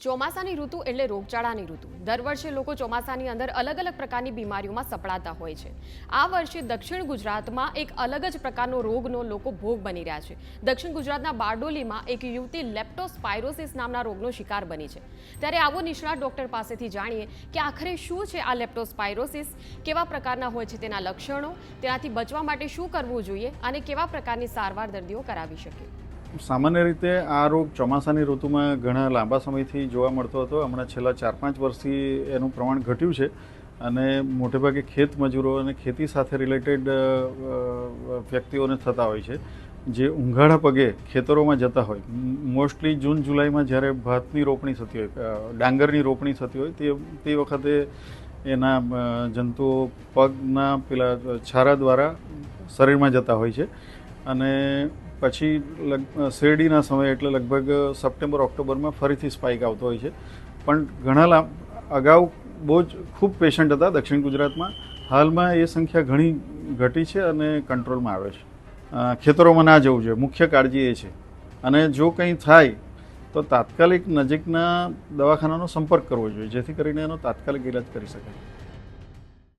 ચોમાસાની ઋતુ એટલે રોગચાળાની ઋતુ. દર વર્ષે લોકો ચોમાસાની અંદર અલગ અલગ પ્રકારની બીમારીઓમાં સપડાતા હોય છે. આ વર્ષે દક્ષિણ ગુજરાતમાં એક અલગ જ પ્રકારનો રોગનો લોકો ભોગ બની રહ્યા છે. દક્ષિણ ગુજરાતના બારડોલીમાં એક યુવતી લેપ્ટોસ્પાયરોસિસ નામના રોગનો શિકાર બની છે. ત્યારે આવો નિષ્ણાત ડૉક્ટર પાસેથી જાણીએ કે આખરે શું છે આ લેપ્ટોસ્પાયરોસિસ, કેવા પ્રકારના હોય છે તેના લક્ષણો, તેનાથી બચવા માટે શું કરવું જોઈએ અને કેવા પ્રકારની સારવાર દર્દીઓ કરાવી શકે. સામાન્ય રીતે આ રોગ ચોમાસાની ઋતુમાં ઘણા લાંબા સમયથી જોવા મળતો હતો. હમણાં છેલ્લા ચાર પાંચ વર્ષથી એનું પ્રમાણ ઘટ્યું છે અને મોટેભાગે ખેત મજૂરો અને ખેતી સાથે રિલેટેડ વ્યક્તિઓને થતા હોય છે. જે ઉંઘાડા પગે ખેતરોમાં જતા હોય, મોસ્ટલી જૂન, જુલાઈમાં જ્યારે ભાતની રોપણી થતી હોય ડાંગરની રોપણી થતી હોય, તે તે વખતે એના જંતુઓ પગના પેલા છારા દ્વારા શરીરમાં જતા હોય છે. અને પછી શેરડીના સમયે એટલે લગભગ સપ્ટેમ્બર, ઓક્ટોબરમાં ફરીથી સ્પાઇક આવતો હોય છે. પણ ઘણા લાંબ અગાઉ બહુ જ ખૂબ પેશન્ટ હતા દક્ષિણ ગુજરાતમાં. હાલમાં એ સંખ્યા ઘણી ઘટી છે અને કંટ્રોલમાં આવે છે. ખેતરોમાં ના જવું જોઈએ. મુખ્ય કાળજી એ છે. અને જો કંઈ થાય, તો તાત્કાલિક નજીકના દવાખાનાનો સંપર્ક કરવો જોઈએ, જેથી કરીને એનો તાત્કાલિક ઇલાજ કરી શકાય.